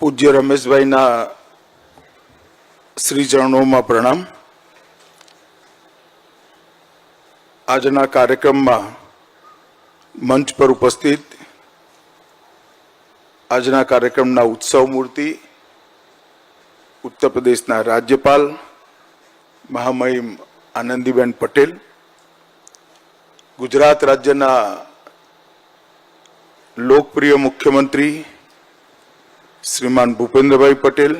પૂજ્ય રમેશભાઈના શ્રીચરણોમાં પ્રણામ. આજના કાર્યક્રમમાં મંચ પર ઉપસ્થિત આજના કાર્યક્રમના ઉત્સવ મૂર્તિ, ઉત્તર પ્રદેશના રાજ્યપાલ મહામહિમ આનંદીબેન પટેલ, ગુજરાત રાજ્યના લોકપ્રિય મુખ્યમંત્રી શ્રીમાન ભૂપેન્દ્રભાઈ પટેલ,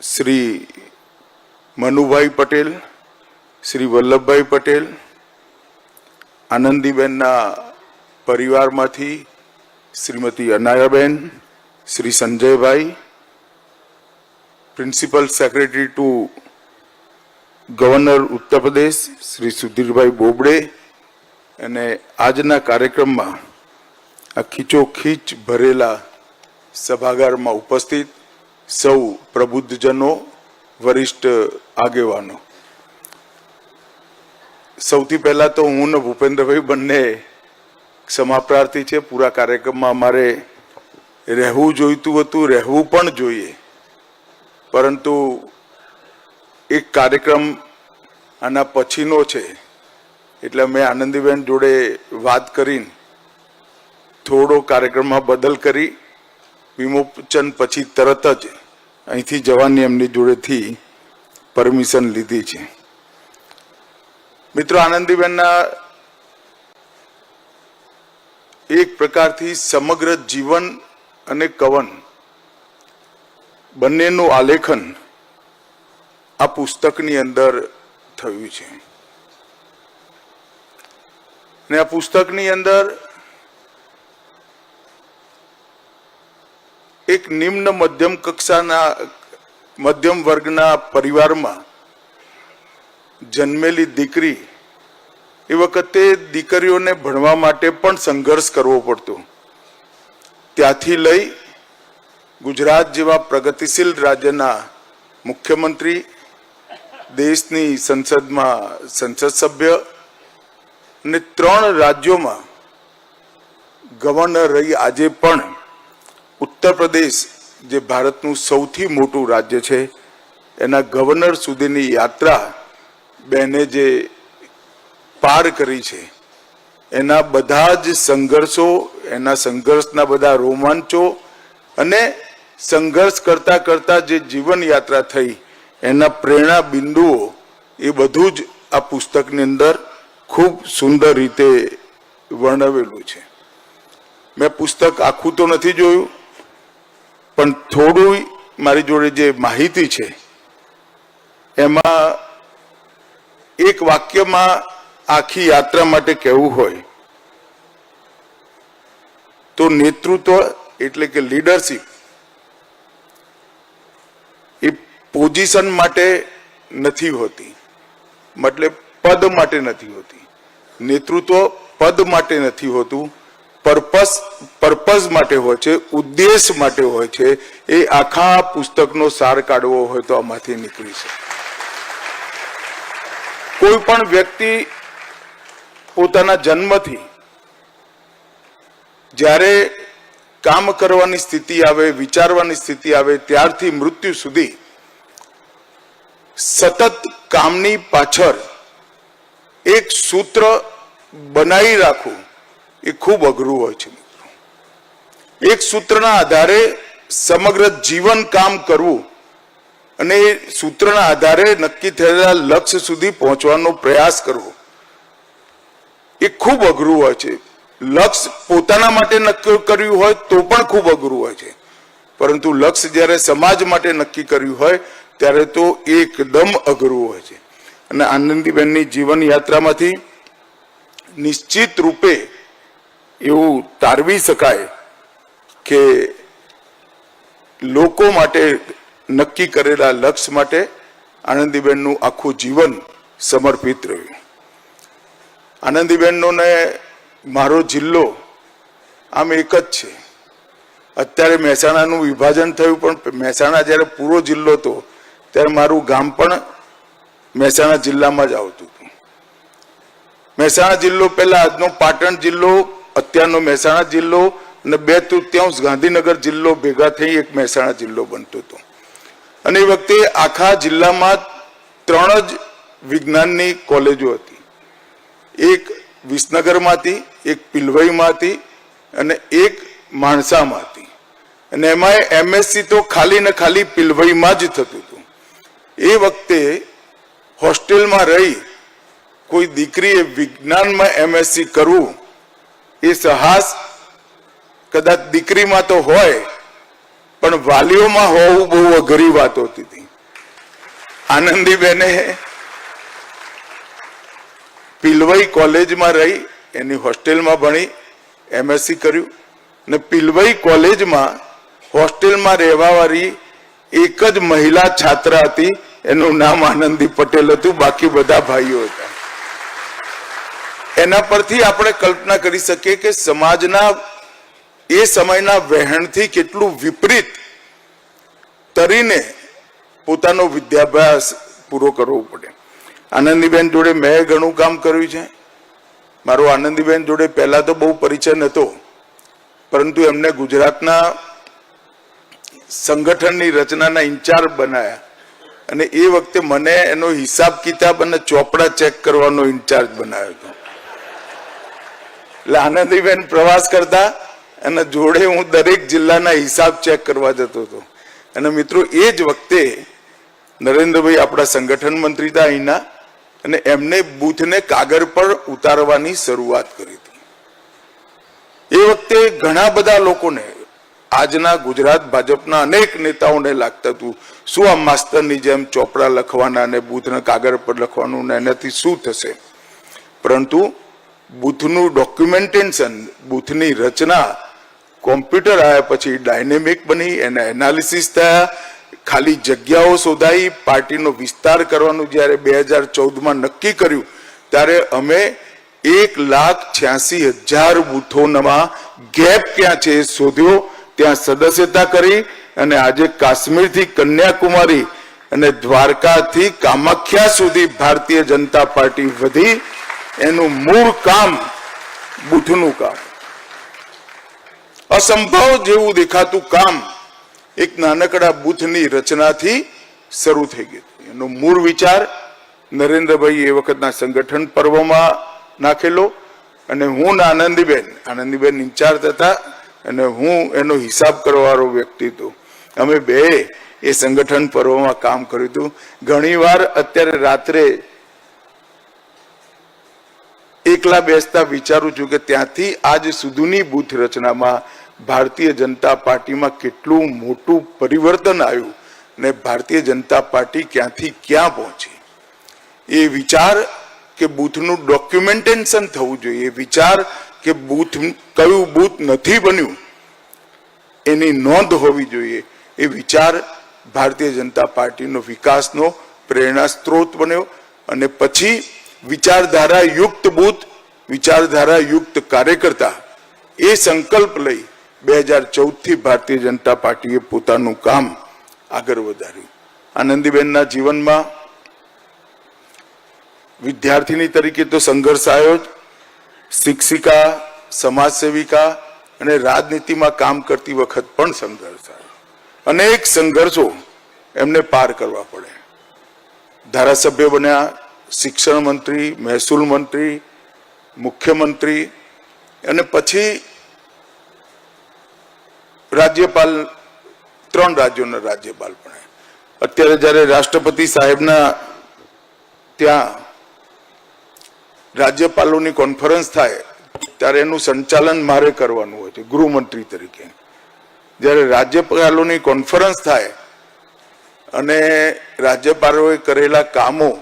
શ્રી મનુભાઈ પટેલ, શ્રી વલ્લભભાઈ પટેલ, આનંદીબેનના પરિવારમાંથી Shrimati Anayaben, Shri Sanjaybhai, principal secretary to governor Uttar Pradesh, Shri સુધીરભાઈ બોબડે, અને આજના કાર્યક્રમમાં આ ખીચોખીચ ભરેલા સભાગારમાં ઉપસ્થિત સૌ પ્રબુદ્ધજનો, વરિષ્ઠ આગેવાનો. સૌથી પહેલા તો હું ને ભૂપેન્દ્રભાઈ બંને સમાપ્રાર્થી છે. પૂરા કાર્યક્રમમાં અમારે રહેવું જોઈતું હતું, રહેવું પણ જોઈએ. પરંતુ એક કાર્યક્રમ આના પછીનો છે. એટલે મેં આનંદીબેન જોડે વાત કરીને થોડો કાર્યક્રમમાં બદલ કરી, વિમોચન પછી તરત જ અહીંથી જવાની એમની જોડેથી પરમિશન લીધી છે. મિત્રો આનંદીબેનના એક પ્રકારથી સમગ્ર જીવન અને કવન બંનેનું આલેખન આ પુસ્તકની અંદર થયું છે. અને આ પુસ્તકની અંદર એક નિમ્ન મધ્યમ કક્ષાના, મધ્યમ વર્ગના પરિવારમાં જન્મેલી દીકરી એ વખતે દીકરીઓને ભણવા માટે પણ સંઘર્ષ કરવો પડતો. ત્યાંથી લઈ ગુજરાત જેવા પ્રગતિશીલ રાજ્યના મુખ્યમંત્રી, દેશની સંસદમાં સંસદ સભ્ય અને ત્રણ રાજ્યોમાં ગવર્નર રહી આજે પણ ઉત્તર પ્રદેશ, જે ભારતનું સૌથી મોટું રાજ્ય છે, એના ગવર્નર સુધીની યાત્રા બેને જે પાર કરી છે, એના બધા જ સંઘર્ષો, એના સંઘર્ષના બધા રોમાંચો અને સંઘર્ષ કરતા કરતા જે જીવન યાત્રા થઈ, એના પ્રેરણા બિંદુઓ, એ બધું જ આ પુસ્તકની અંદર ખૂબ સુંદર રીતે વર્ણવેલું છે. મેં પુસ્તક આખું તો નથી જોયું પણ થોડું મારી જોડે જે માહિતી છે, એમાં એક વાક્યમાં આખી યાત્રા માટે કહેવું હોય, તો નેતૃત્વ એટલે કે લીડરશિપ એ પોઝિશન માટે નથી હોતી, મતલબ પદ માટે નથી હોતી. નેતૃત્વ પદ માટે નથી હોતું પર્પસ પર્પઝ માટે હોય છે, ઉદ્દેશ માટે હોય છે, એ આખા પુસ્તકનો સાર કાઢવો હોય તો આમાંથી નીકળી શકે. કોઈ પણ વ્યક્તિ પોતાના જન્મથી જ્યારે કામ કરવાની સ્થિતિ આવે, વિચારવાની સ્થિતિ આવે, ત્યારથી મૃત્યુ સુધી સતત કામની પાછળ એક સૂત્ર બનાવી રાખવું એ ખૂબ અઘરું હોય છે. એક સૂત્રના આધારે સમગ્ર જીવન કામ કરવું અને એ સૂત્રના આધારે નક્કી થયેલા લક્ષ્ય સુધી પહોંચવાનો પ્રયાસ કરવો. એ ખૂબ અઘરું હોય છે. લક્ષ્ય પોતાના માટે નક્કી કર્યું હોય તો પણ ખૂબ અઘરું હોય છે. પરંતુ લક્ષ્ય જ્યારે સમાજ માટે નક્કી કર્યું હોય ત્યારે તો એકદમ અઘરું હોય છે. અને આનંદીબેનની જીવન યાત્રામાંથી નિશ્ચિત રૂપે એવું તારવી શકાય કે લોકો માટે નક્કી કરેલા લક્ષ્ય માટે આનંદીબેનનું આખું જીવન સમર્પિત રહ્યું. આનંદીબેનનો ને મારો જિલ્લો આમ એક જ છે. અત્યારે મહેસાણાનું વિભાજન થયું, પણ મહેસાણા જ્યારે પૂરો જિલ્લો હતો, ત્યારે મારું ગામ પણ મહેસાણા જિલ્લામાં જ આવતું હતું. મહેસાણા જિલ્લો પહેલાં આજનો પાટણ જિલ્લો, અત્યારનો મહેસાણા જિલ્લો અને બે તૃતીયાંશ ગાંધીનગર જિલ્લો ભેગા થઈ એક મહેસાણા જિલ્લો બનતો હતો. અને એ વખતે આખા જિલ્લામાં ત્રણ જ વિજ્ઞાનની કોલેજો હતી. એક વિસનગરમાંથી, એક પિલવઈમાંથી અને એક માણસામાં હતી અને એમાં એમએસસી તો ખાલી ને ખાલી પિલવઈમાં જ થતું હતું. એ વખતે હોસ્ટેલમાં રહી કોઈ દીકરીએ વિજ્ઞાનમાં એમએસસી કરવું એ સાહસ કદાચ દીકરીમાં તો હોય, પણ વાલીઓમાં હોવું બહુ અઘરી વાત હોતી હતી. આનંદીબેને પિલવઈ કોલેજમાં રહી, એની હોસ્ટેલમાં ભણી એમએસસી કર્યું ને પિલવઈ કોલેજમાં હોસ્ટેલમાં રહેવાવાળી એક જ મહિલા છાત્ર હતી, એનું નામ આનંદી પટેલ હતું, બાકી બધા ભાઈઓ હતા. એના પરથી આપણે કલ્પના કરી શકીએ કે સમાજના એ સમયના વહેણથી કેટલું વિપરીત તરીને પોતાનો વિદ્યાભ્યાસ પૂરો કરવો પડે. આનંદીબેન જોડે મેં ઘણું કામ કર્યું છે. મારો આનંદીબેન જોડે પહેલા તો બહુ પરિચય નહોતો, પરંતુ એમને ગુજરાતના સંગઠનની રચનાના ઇન્ચાર્જ બનાયા અને એ વખતે મને એનો હિસાબ કિતાબ અને ચોપડા ચેક કરવાનો ઇન્ચાર્જ બનાવ્યો હતો. એટલે આનંદીબેન પ્રવાસ કરતા અને જોડે હું દરેક જિલ્લાના હિસાબ ચેક કરવા જતો હતો. અને મિત્રો, એ જ વખતે નરેન્દ્રભાઈ આપણા સંગઠન મંત્રી હતા અહીંના, અને એમને બૂથને કાગળ પર ઉતારવાની શરૂઆત કરી હતી. એ વખતે ઘણા બધા લોકોને, આજના ગુજરાત ભાજપના અનેક નેતાઓને લાગતું હતું, શું આ માસ્તરની જેમ ચોપડા લખવાના અને બૂથને કાગળ પર લખવાનું ને એનાથી શું થશે? પરંતુ બૂથનું ડોક્યુમેન્ટેશન બૂથની રચના કોમ્પ્યુટર આવ્યા પછી ડાયનેમિક બની, એના એનાલિસિસ થયા. ખાલી જગ્યાઓ શોધાઈ, પાર્ટીનો વિસ્તાર કરવાનું જ્યારે બે હજાર ચૌદમાં નક્કી કર્યું, ત્યારે અમે એક લાખ છ્યાસી હજાર બૂથોમાં ગેપ ક્યાં છે એ શોધ્યો. ત્યાં સદસ્યતા કરી અને આજે કાશ્મીરથી કન્યાકુમારી અને દ્વારકાથી કામાખ્યા સુધી ભારતીય જનતા પાર્ટી વધી. એનું મૂળ કામ બૂથનું કામ. અસંભવ જેવું દેખાતું કામ એક નાનકડા બૂથની રચનાથી શરૂ થઈ ગયું. એનો મૂળ વિચાર નરેન્દ્રભાઈ એ વખતના સંગઠન પર્વમાં નાખેલો અને હું આનંદીબેન આનંદીબેન ઇન્ચાર્જ હતા અને હું એનો હિસાબ કરવાવાળો વ્યક્તિ હતો. અમે બે એ સંગઠન પર્વમાં કામ કર્યું હતું. ઘણીવાર અત્યારે રાત્રે એકલા બેસતા વિચારું છું કે ત્યાંથી આજ સુધીની બુથ રચનામાં ભારતીય જનતા પાર્ટીમાં કેટલું મોટું પરિવર્તન આવ્યું ને ભારતીય જનતા પાર્ટી ક્યાંથી ક્યાં પહોંચી? એ વિચાર કે બૂથનું ડોક્યુમેન્ટેશન થવું જોઈએ વિચાર કે બૂથ કયું બૂથ નથી બન્યું, એની નોંધ હોવી જોઈએ. એ વિચાર ભારતીય જનતા પાર્ટીનો વિકાસનો પ્રેરણા સ્ત્રોત બન્યો અને પછી વિચારધારા યુક્ત બૂથ, વિચારધારા યુક્ત કાર્યકર્તા એ સંકલ્પ લઈ બે હજાર ચૌદથી ભારતીય જનતા પાર્ટીએ પોતાનું કામ આગળ વધાર્યું. આનંદીબેનના જીવનમાં વિદ્યાર્થીની તરીકે તો સંઘર્ષ આવ્યો જ. શિક્ષિકા સમાજ સેવિકા અને રાજનીતિમાં કામ કરતી વખત પણ સંઘર્ષ આવ્યો. અનેક સંઘર્ષો એમને પાર કરવા પડે. ધારાસભ્ય બન્યા શિક્ષણ મંત્રી, મહેસૂલ મંત્રી, મુખ્યમંત્રી અને પછી રાજ્યપાલ, ત્રણ રાજ્યોના રાજ્યપાલ પણ અત્યારે જ્યારે રાષ્ટ્રપતિ સાહેબના ત્યાં રાજ્યપાલોની કોન્ફરન્સ થાય, ત્યારે એનું સંચાલન મારે કરવાનું હોય છે, ગૃહમંત્રી તરીકે. જ્યારે રાજ્યપાલોની કોન્ફરન્સ થાય, અને રાજ્યપાલોએ કરેલા કામો,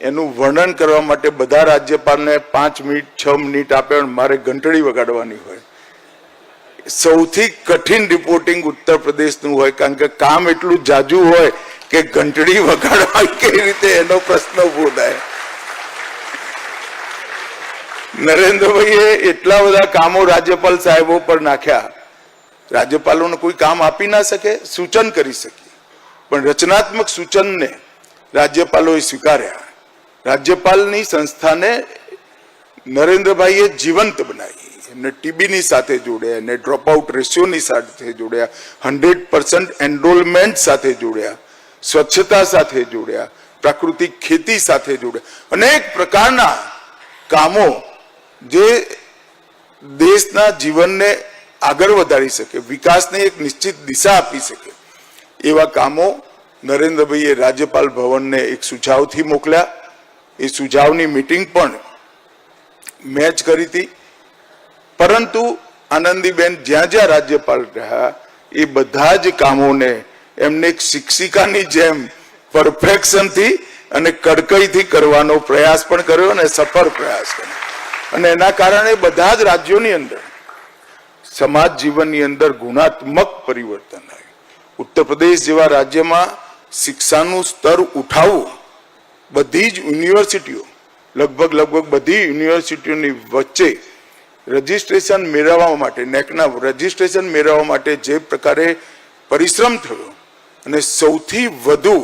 એનું વર્ણન કરવા માટે બધા રાજ્યપાલને પાંચ મિનિટ, છ મિનિટ આપે મારે ઘંટડી વગાડવાની હોય. સૌથી કઠિન રિપોર્ટિંગ ઉત્તર પ્રદેશનું હોય, કારણ કે કામ એટલું જાજુ હોય કે ઘંટડી વગાડવા કેવી રીતે એનો પ્રશ્ન ઊભો થાય. નરેન્દ્રભાઈએ એટલા બધા કામો રાજ્યપાલ સાહેબો પર નાખ્યા. રાજ્યપાલોને કોઈ કામ આપી ના શકે, સૂચન કરી શકે. પણ રચનાત્મક સૂચનને રાજ્યપાલોએ સ્વીકાર્યા. રાજ્યપાલની સંસ્થાને નરેન્દ્રભાઈએ જીવંત બનાવી. એમને ટીબીની સાથે જોડ્યા એને ડ્રોપ આઉટ રેશિયોની સાથે જોડ્યા, હંડ્રેડ પર્સન્ટ એનરોલમેન્ટ સાથે જોડ્યા, સ્વચ્છતા સાથે જોડ્યા, પ્રાકૃતિક ખેતી સાથે જોડ્યા. અનેક પ્રકારના કામો જે દેશના જીવનને આગળ વધારી શકે, વિકાસને એક નિશ્ચિત દિશા આપી શકે. એવા કામો નરેન્દ્રભાઈએ રાજ્યપાલ ભવનને એક સુઝાવથી મોકલ્યા. એ સુઝાવની મિટિંગ પણ મેચ કરી હતી. પરંતુ આનંદીબેન જ્યાં જ્યાં રાજ્યપાલ રહ્યા, એ બધા જ કામોને એમને એક શિક્ષિકાની જેમ પરફેક્શનથી અને કડકઈથી કરવાનો પ્રયાસ પણ કર્યો અને સફળ પ્રયાસ કર્યો. અને એના કારણે બધા જ રાજ્યોની અંદર, સમાજ જીવનની અંદર ગુણાત્મક પરિવર્તન આવ્યું. ઉત્તર પ્રદેશ જેવા રાજ્યમાં શિક્ષાનું સ્તર ઉઠાવવું, બધી જ યુનિવર્સિટીઓ, લગભગ લગભગ બધી યુનિવર્સિટીઓની વચ્ચે રજીસ્ટ્રેશન મેળવવા માટે, નેકના રજીસ્ટ્રેશન મેળવવા માટે જે પ્રકારે પરિશ્રમ થયો અને સૌથી વધુ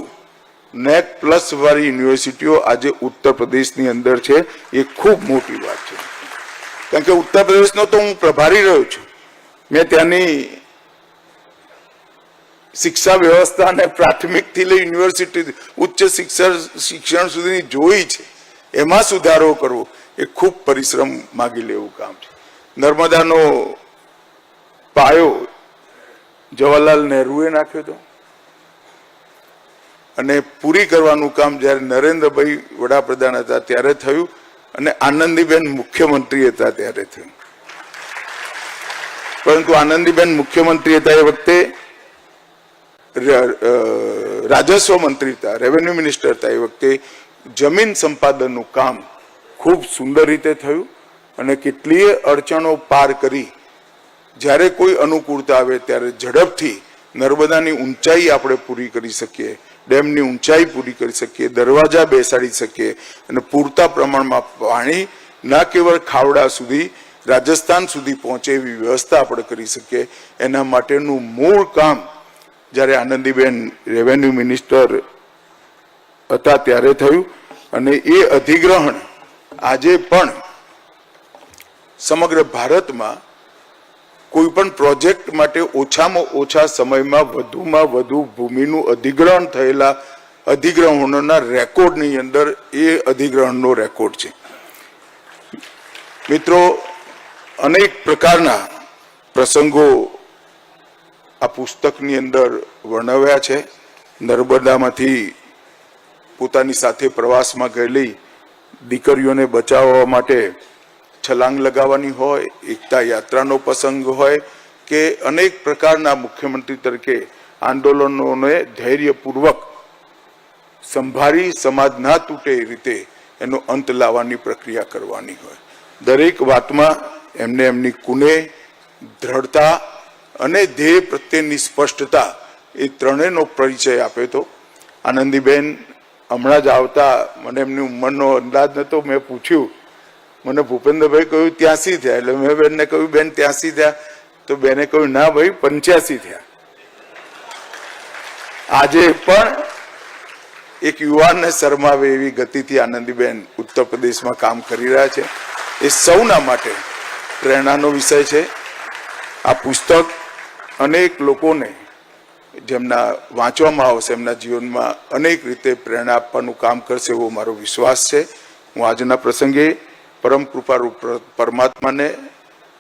નેક પ્લસ વાળી યુનિવર્સિટીઓ આજે ઉત્તર પ્રદેશની અંદર છે, એ ખૂબ મોટી વાત છે. કારણ કે ઉત્તર પ્રદેશનો તો હું પ્રભારી રહ્યો છું. મેં ત્યાંની શિક્ષા વ્યવસ્થા અને પ્રાથમિકથી લઈ યુનિવર્સિટી, ઉચ્ચ શિક્ષણ શિક્ષણ સુધીની જોઈ છે, એમાં સુધારો કરવો, એ ખૂબ પરિશ્રમ માગી લેવું કામ છે. નર્મદાનો પાયો જવાહરલાલ નહેરુએ નાખ્યો હતો. અને પૂરી કરવાનું કામ જ્યારે નરેન્દ્રભાઈ વડાપ્રધાન હતા ત્યારે થયું અને આનંદીબેન મુખ્યમંત્રી હતા ત્યારે થયું. પરંતુ આનંદીબેન મુખ્યમંત્રી હતા એ વખતે રાજસ્વ મંત્રી હતા, રેવન્યુ મિનિસ્ટર હતા એ વખતે જમીન સંપાદનનું કામ ખૂબ સુંદર રીતે થયું. અને કેટલીય અડચણો પાર કરી, જ્યારે કોઈ અનુકૂળતા આવે ત્યારે ઝડપથી નર્મદાની ઊંચાઈ આપણે પૂરી કરી શકીએ, ડેમની ઊંચાઈ પૂરી કરી શકીએ, દરવાજા બેસાડી શકીએ અને પૂરતા પ્રમાણમાં પાણી ના કેવળ ખાવડા સુધી, રાજસ્થાન સુધી પહોંચે એવી વ્યવસ્થા આપણે કરી શકીએ. એના માટેનું મૂળ કામ જ્યારે આનંદીબેન રેવન્યુ મિનિસ્ટર હતા ત્યારે થયું અને એ અધિગ્રહણ આજે પણ સમગ્ર ભારતમાં કોઈ પણ પ્રોજેક્ટ માટે ઓછામાં ઓછા સમયમાં વધુમાં વધુ ભૂમિનું અધિગ્રહણ થયેલા અધિગ્રહણોના રેકોર્ડની અંદર એ અધિગ્રહણનો રેકોર્ડ છે. મિત્રો, અનેક પ્રકારના પ્રસંગો આ પુસ્તકની અંદર વર્ણવ્યા છે. નર્મદામાંથી પોતાની સાથે પ્રવાસમાં ગયેલી દીકરીઓને બચાવવા માટે છલાંગ લગાવવાની હોય, એકતા યાત્રાનો પ્રસંગ હોય કે અનેક પ્રકારના મુખ્યમંત્રી તરીકે આંદોલનોને ધૈર્યપૂર્વક સંભાળી સમાજ ના તૂટે એ રીતે એનો અંત લાવવાની પ્રક્રિયા કરવાની હોય. દરેક વાતમાં એમને એમની કુને, દ્રઢતા અને ધ્યેય પ્રત્યેની સ્પષ્ટતા એ ત્રણેયનો પરિચય આપ્યો હતો આનંદીબેન, હમણાં જ આવતા મને એમની ઉંમરનો અંદાજ નહોતો મેં પૂછ્યું મને ભૂપેન્દ્રભાઈ કહ્યું, ત્યાંસી થયા. એટલે મેં બેનને કહ્યું, બેન, ત્યાંસી થયા. તો બેને કહ્યું, ના ભાઈ, પંચ્યાસી થયા. આજે પણ એક યુવાનને શરમાવે એવી ગતિથી આનંદીબેન ઉત્તર પ્રદેશમાં કામ કરી રહ્યા છે. એ સૌના માટે પ્રેરણાનો વિષય છે. આ પુસ્તક અનેક લોકોને જેમના વાંચવામાં આવશે, એમના જીવનમાં અનેક રીતે પ્રેરણા આપવાનું કામ કરશે એવો મારો વિશ્વાસ છે. હું આજના પ્રસંગે પરમ કૃપારૂપ પર- પરમાત્માને,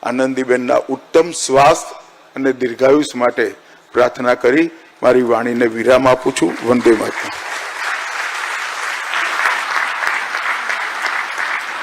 આનંદીબેનના ઉત્તમ સ્વાસ્થ્ય અને દીર્ઘાયુષ માટે પ્રાર્થના કરી, મારી વાણીને વિરામ આપું છું. વંદે માતરમ.